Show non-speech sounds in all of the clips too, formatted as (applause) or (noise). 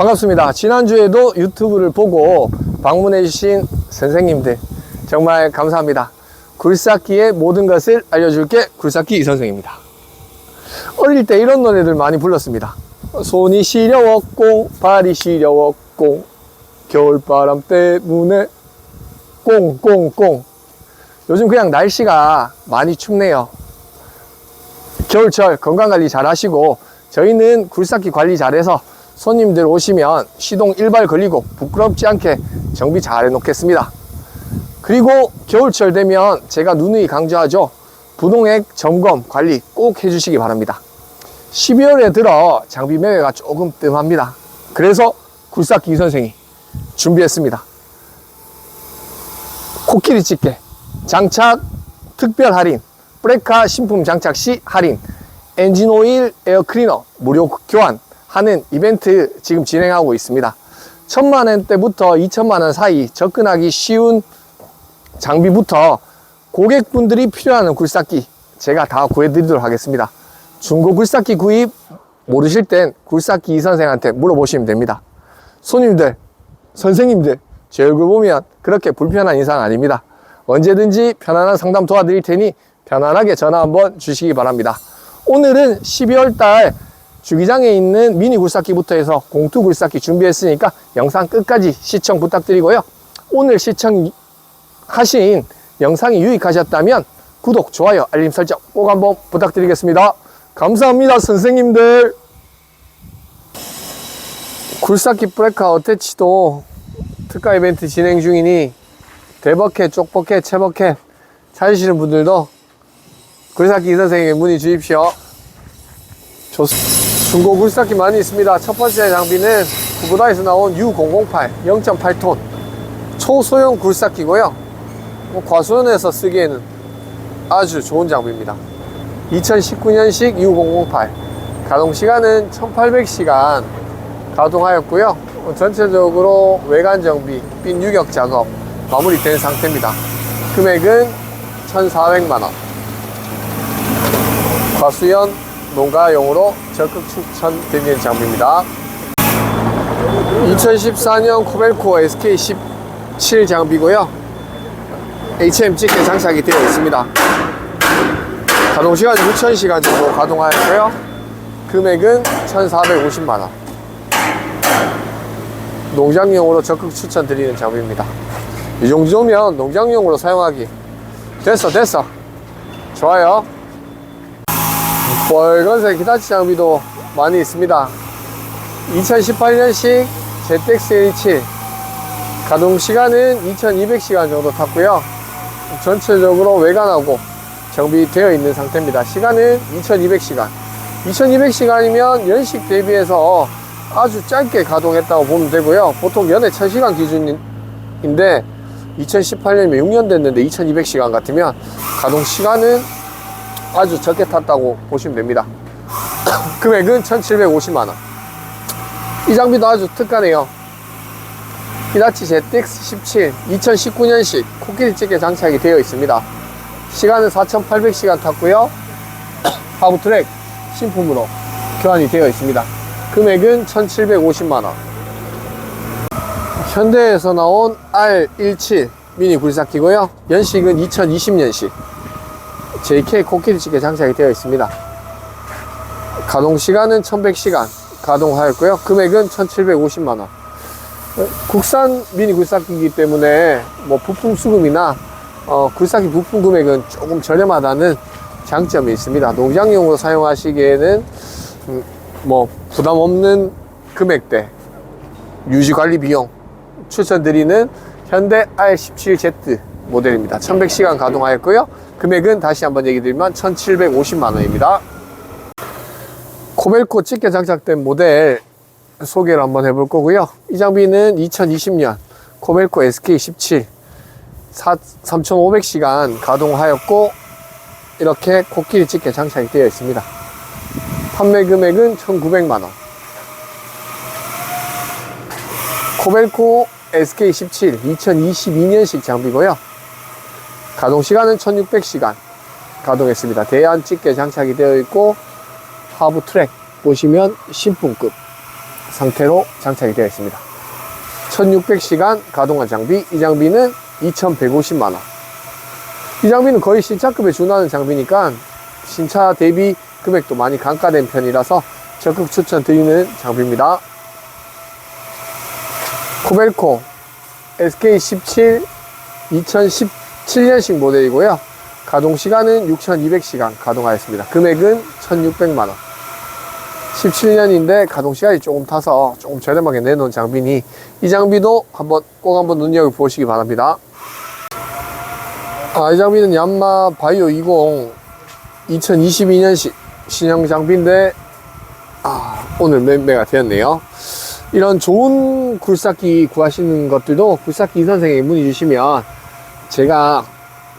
반갑습니다. 지난주에도 유튜브를 보고 방문해주신 선생님들 정말 감사합니다. 굴삭기의 모든 것을 알려줄게 굴삭기 이 선생입니다. 어릴 때 이런 노래들 많이 불렀습니다. 손이 시려웠고 발이 시려웠고 겨울바람 때문에 꽁꽁꽁 요즘 그냥 날씨가 많이 춥네요. 겨울철 건강관리 잘 하시고 저희는 굴삭기 관리 잘해서 손님들 오시면 시동 일발 걸리고 부끄럽지 않게 정비 잘 해놓겠습니다. 그리고 겨울철 되면 제가 누누이 강조하죠. 부동액 점검 관리 꼭 해주시기 바랍니다. 12월에 들어 장비 매매가 조금 뜸합니다. 그래서 굴삭기 선생이 준비했습니다. 코끼리 집게 장착 특별 할인 브레카 신품 장착 시 할인 엔진 오일 에어 클리너 무료 교환 하는 이벤트 지금 진행하고 있습니다. 천만 원대부터 2천만 원 사이 접근하기 쉬운 장비부터 고객분들이 필요하는 굴삭기 제가 다 구해드리도록 하겠습니다. 중고 굴삭기 구입 모르실 땐 굴삭기 이 선생한테 물어보시면 됩니다. 손님들, 선생님들, 제 얼굴 보면 그렇게 불편한 인상 아닙니다. 언제든지 편안한 상담 도와드릴 테니 편안하게 전화 한번 주시기 바랍니다. 오늘은 12월 달 주기장에 있는 미니 굴삭기부터 해서 공투 굴삭기 준비했으니까 영상 끝까지 시청 부탁드리고요. 오늘 시청하신 영상이 유익하셨다면 구독, 좋아요, 알림 설정 꼭 한번 부탁드리겠습니다. 감사합니다, 선생님들. 굴삭기 브레카 어태치도 특가 이벤트 진행 중이니 대버켓, 쪽버켓, 채버켓 찾으시는 분들도 굴삭기 선생에게 문의 주십시오. 좋습니다. 중고 굴삭기 많이 있습니다. 첫 번째 장비는 구보다에서 나온 U008 0.8톤 초소형 굴삭기고요. 뭐 과수원에서 쓰기에는 아주 좋은 장비입니다. 2019년식 U008 가동 시간은 1800시간 가동하였고요. 전체적으로 외관 정비, 핀 유격 작업 마무리된 상태입니다. 금액은 1,400만 원. 과수연 농가용으로 적극 추천드리는 장비입니다. 2014년 코벨코 SK17 장비고요. HM 찍게 장착이 되어 있습니다. 가동 시간 6,000시간 정도 가동하였고요. 금액은 1,450만 원. 농장용으로 적극 추천드리는 장비입니다. 이 정도면 농장용으로 사용하기 됐어 됐어 좋아요 빨간색 히타치 장비도 많이 있습니다. 2018년식 ZX L7 가동 시간은 2200시간 정도 탔고요. 전체적으로 외관하고 정비되어 있는 상태입니다. 시간은 2200시간. 2200시간이면 연식 대비해서 아주 짧게 가동했다고 보면 되고요. 보통 연애 1000시간 기준인데 2018년이면 6년 됐는데 2200시간 같으면 가동 시간은 아주 적게 탔다고 보시면 됩니다. (coughs) 금액은 1750만원. 이 장비도 아주 특가네요. 히다치 ZX17 2019년식 코끼리 찌개 장착이 되어 있습니다. 시간은 4800시간 탔고요. (coughs) 하부트랙 신품으로 교환이 되어 있습니다. 금액은 1750만원. 현대에서 나온 R17 미니 굴삭기고요. 연식은 2020년식. JK 코끼리찌개 장착이 되어 있습니다. 가동 시간은 1100시간 가동하였고요. 금액은 1750만원. 국산 미니 굴삭기이기 때문에 뭐 부품 수급이나 어, 굴삭기 부품 금액은 조금 저렴하다는 장점이 있습니다. 농장용으로 사용하시기에는 음, 뭐 부담 없는 금액대 유지 관리 비용 추천드리는 현대 R17Z 모델입니다. 1100시간 가동하였고요. 금액은 다시 한번 얘기 드리면 1750만 원입니다. 코벨코 찌개 장착된 모델 소개를 한번 해볼 거고요. 이 장비는 2020년 코벨코 SK17 3500시간 가동하였고 이렇게 코끼리 찌개 장착이 되어 있습니다. 판매 금액은 1900만 원. 코벨코 SK17 2022년식 장비고요. 가동 시간은 1600시간 가동했습니다. 대안 집게 장착이 되어 있고 하부 트랙 보시면 신품급 상태로 장착이 되어 있습니다. 1600시간 가동한 장비, 이 장비는 2150만원. 이 장비는 거의 신차급에 준하는 장비니까 신차 대비 금액도 많이 감가된 편이라서 적극 추천드리는 장비입니다. 코벨코 SK17 2017년식 모델이고요. 가동 시간은 6200시간 가동하였습니다. 금액은 1600만원. 17년인데 가동 시간이 조금 타서 조금 저렴하게 내놓은 장비니 이 장비도 한번 꼭 한번 눈여겨 보시기 바랍니다. 아, 이 장비는 얀마 바이오 20 2022년식 신형 장비인데 아, 오늘 매매가 되었네요. 이런 좋은 굴삭기 구하시는 것들도 굴삭기 선생에게 문의 주시면 제가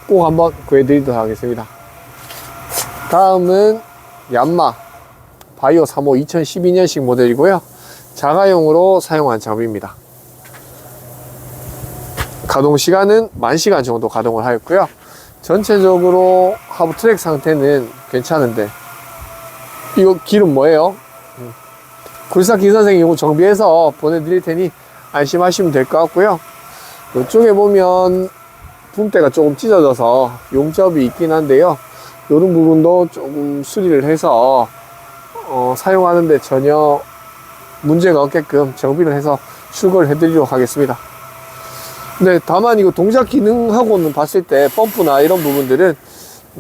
꼭 한번 구해드리도록 하겠습니다. 다음은 얀마 바이오 3호 2012년식 모델이고요. 자가용으로 사용한 장비입니다. 가동 시간은 만 시간 정도 가동을 하였고요. 전체적으로 하부 트랙 상태는 괜찮은데 이거 기름 뭐예요? 음. 굴삭기 선생님 이거 정비해서 보내드릴 테니 안심하시면 될 것 같고요. 이쪽에 보면 붐대가 조금 찢어져서 용접이 있긴 한데요. 이런 부분도 조금 수리를 해서 어, 사용하는데 전혀 문제가 없게끔 정비를 해서 출고를 해드리도록 하겠습니다. 네, 다만 이거 동작 기능하고는 봤을 때 펌프나 이런 부분들은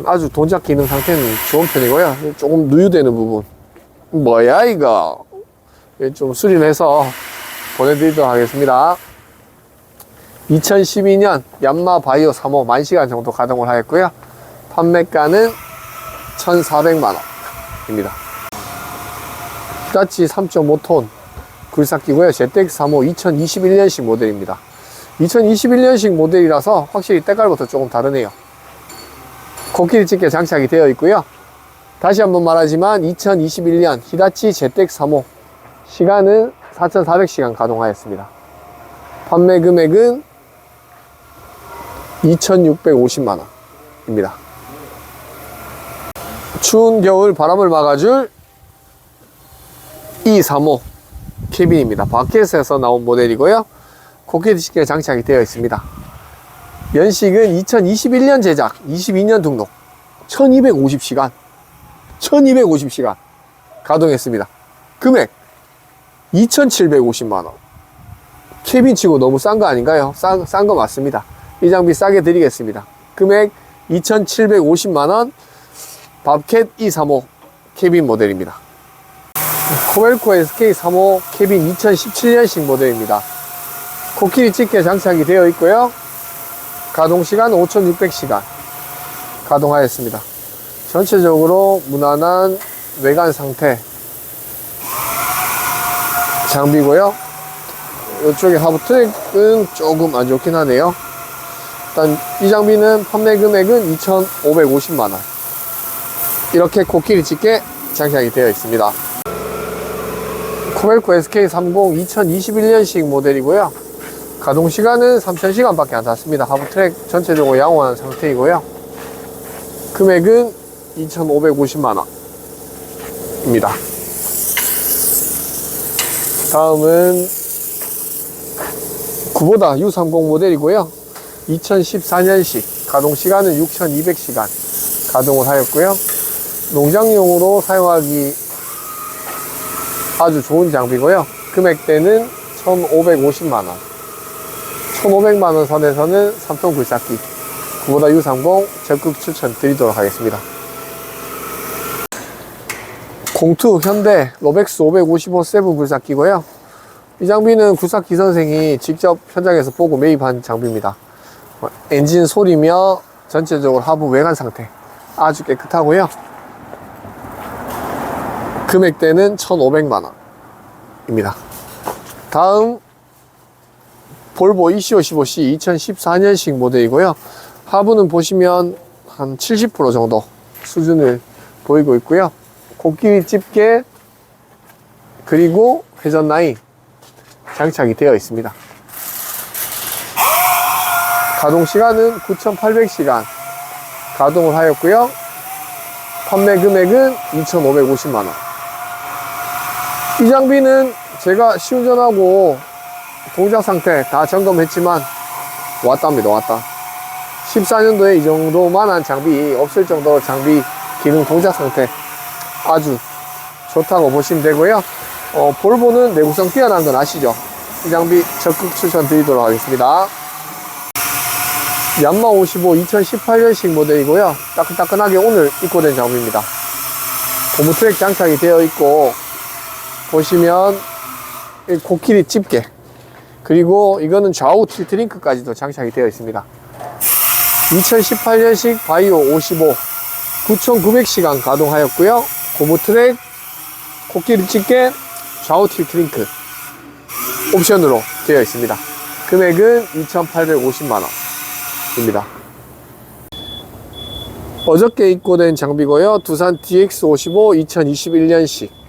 아주 동작 기능 상태는 좋은 편이고요. 조금 누유되는 부분. 뭐야, 이거? 예, 좀 수리를 해서 보내드리도록 하겠습니다. 2012년 얀마 바이오 3호 만시간 정도 가동을 하였고요. 판매가는 1,400만원입니다. 히타치 3.5톤 굴삭기고요. ZX35 2021년식 모델입니다. 2021년식 모델이라서 확실히 때깔부터 조금 다르네요. 코끼리 집게 장착이 되어 있고요. 다시 한번 말하지만 2021년 히다치 ZX35 시간은 4,400시간 가동하였습니다. 판매 금액은 2,650만원 입니다. 추운 겨울 바람을 막아줄 E35 캐빈입니다. 바켓에서 나온 모델이고요. 코끼리 집게 장착이 되어 있습니다. 연식은 2021년 제작, 22년 등록, 1250시간, 1250시간 가동했습니다. 금액 2750만원. 캐빈 치고 너무 싼 거 아닌가요? 싼, 싼거 맞습니다. 이 장비 싸게 드리겠습니다. 금액 2750만원, 밥캣 E35 캐빈 모델입니다. 코벨코 SK35 캐빈 2017년식 모델입니다. 코끼리 집게 장착이 되어 있고요. 가동 시간 5600시간 가동하였습니다. 전체적으로 무난한 외관 상태 장비고요. 이쪽에 하부 트랙은 조금 안 좋긴 하네요. 일단 이 장비는 판매 금액은 2,550만원. 이렇게 코끼리 집게 장착이 되어 있습니다. 코벨코 SK30 2021년식 모델이고요. 가동 시간은 3000시간 밖에 안 닿습니다. 하부 트랙 전체적으로 양호한 상태이고요. 금액은 2,550만원 입니다. 다음은 구보다 U30 모델이고요. 2014년식 가동 시간은 6,200시간 가동을 하였고요. 농장용으로 사용하기 아주 좋은 장비고요. 금액대는 1,550만원. 1,500만원 선에서는 3톤 굴삭기 구보다 U30 적극 추천 드리도록 하겠습니다. 공투 현대 로백스 555 세븐 굴삭기고요. 이 장비는 굴삭기 선생이 직접 현장에서 보고 매입한 장비입니다. 어, 엔진 소리며 전체적으로 하부 외관 상태 아주 깨끗하고요. 금액대는 1,500만원 입니다. 다음 볼보 EC55C 2014년식 모델이고요. 하부는 보시면 한 70% 정도 수준을 보이고 있고요. 코끼리 집게 그리고 회전 라인 장착이 되어 있습니다. 가동 시간은 9,800시간. 가동을 하였고요. 판매 금액은 2,550만원. 이 장비는 제가 시운전하고 동작 상태 다 점검했지만 왔답니다 왔다. 14년도에 이 정도만한 장비 없을 정도로 장비 기능 동작 상태 아주 좋다고 보시면 되고요. 어, 볼보는 내구성 뛰어난 건 아시죠? 이 장비 적극 추천드리도록 하겠습니다 얀마 55 2018년식 모델이고요. 따끈따끈하게 오늘 입고된 장비입니다. 고무 트랙 장착이 되어 있고 보시면 이 코끼리 집게 그리고 이거는 좌우 틸트링크까지도 장착이 되어 있습니다. 2018년식 바이오 55 9900시간 가동하였고요. 고무 트랙 코끼리 집게 좌우 틸트링크 옵션으로 되어 있습니다. 금액은 2850만원 입니다 어저께 입고된 장비고요 두산 DX55 2021년식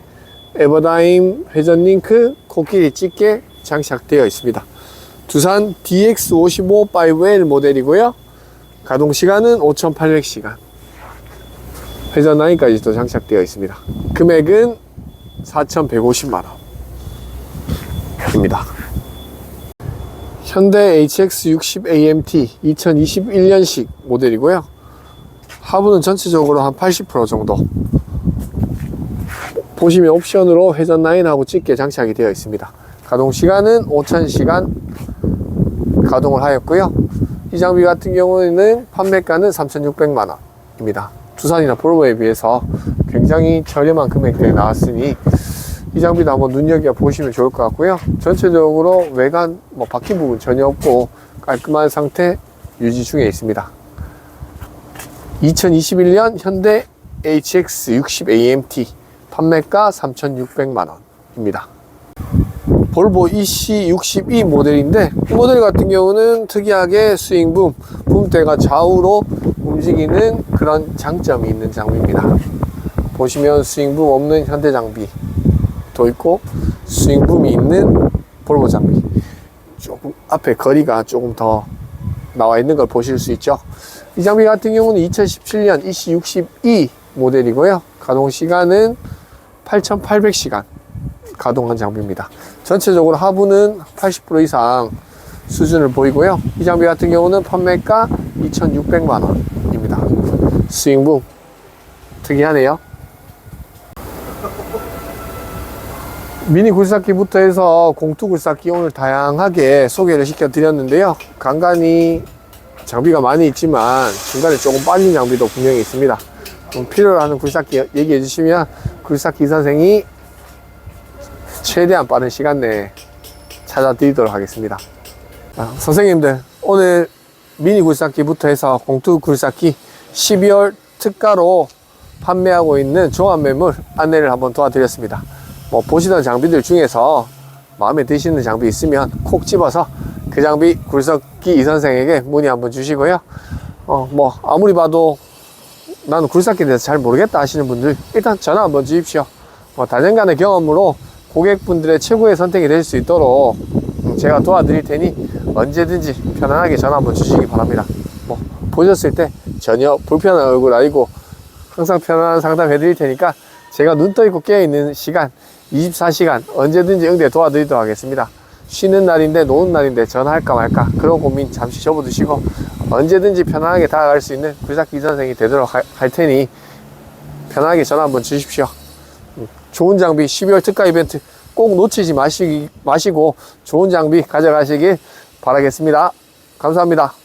에버다임 회전 링크 코끼리 집게 장착되어 있습니다. 두산 DX55 5L 모델이고요. 가동 시간은 5,800시간. 회전 라인까지도 장착되어 있습니다. 금액은 4,150만 원 입니다. 현대 HX60 AMT 2021년식 모델이고요. 하부는 전체적으로 한 80% 정도 보시면 옵션으로 회전 라인하고 짙게 장착이 되어 있습니다. 가동 시간은 5000시간 가동을 하였고요. 이 장비 같은 경우에는 판매가는 3600만 원입니다. 두산이나 볼보에 비해서 굉장히 저렴한 금액대에 나왔으니 이 장비도 한번 눈여겨 보시면 좋을 것 같고요. 전체적으로 외관 뭐 바뀐 부분 전혀 없고 깔끔한 상태 유지 중에 있습니다. 2021년 현대 HX60 AMT 판매가 3,600만 원 입니다. 볼보 EC62 모델인데 이 모델 같은 경우는 특이하게 스윙붐, 붐대가 좌우로 움직이는 그런 장점이 있는 장비입니다. 보시면 스윙붐 없는 현대 장비 도 있고 스윙붐이 있는 볼보 장비 조금 앞에 거리가 조금 더 나와 있는 걸 보실 수 있죠. 이 장비 같은 경우는 2017년 EC62 모델이고요. 가동 시간은 8,800시간 가동한 장비입니다. 전체적으로 하부는 80% 이상 수준을 보이고요. 이 장비 같은 경우는 판매가 2,600만 원입니다. 스윙붐 특이하네요. 미니 굴삭기부터 해서 공투 굴삭기 오늘 다양하게 소개를 시켜 드렸는데요. 간간히 장비가 많이 있지만 중간에 조금 빠진 장비도 분명히 있습니다. 좀 필요로 하는 굴삭기 얘기해 주시면 굴삭기 선생이 최대한 빠른 시간 내에 찾아드리도록 하겠습니다. 아, 선생님들 오늘 미니 굴삭기부터 해서 공투 굴삭기 12월 특가로 판매하고 있는 종합 매물 안내를 한번 도와드렸습니다. 뭐 보시던 장비들 중에서 마음에 드시는 장비 있으면 콕 집어서 그 장비 굴삭기 이 선생에게 문의 한번 주시고요. 어, 뭐 아무리 봐도 나는 굴삭기에 대해서 잘 모르겠다 하시는 분들 일단 전화 한번 주십시오. 뭐 다년간의 경험으로 고객분들의 최고의 선택이 될 수 있도록 음, 제가 도와드릴 테니 언제든지 편안하게 전화 한번 주시기 바랍니다. 뭐 보셨을 때 전혀 불편한 얼굴 아니고 항상 편안한 상담 해드릴 테니까 제가 눈 떠 있고 깨어 있는 시간 24시간 언제든지 응대 도와드리도록 하겠습니다. 쉬는 날인데 노는 날인데 전화할까 말까 그런 고민 잠시 접어두시고 언제든지 편안하게 다가갈 수 있는 굴삭기 선생이 되도록 할, 할 테니 편하게 전화 한번 주십시오. 음, 좋은 장비 12월 특가 이벤트 꼭 놓치지 마시, 마시고 좋은 장비 가져가시길 바라겠습니다. 감사합니다.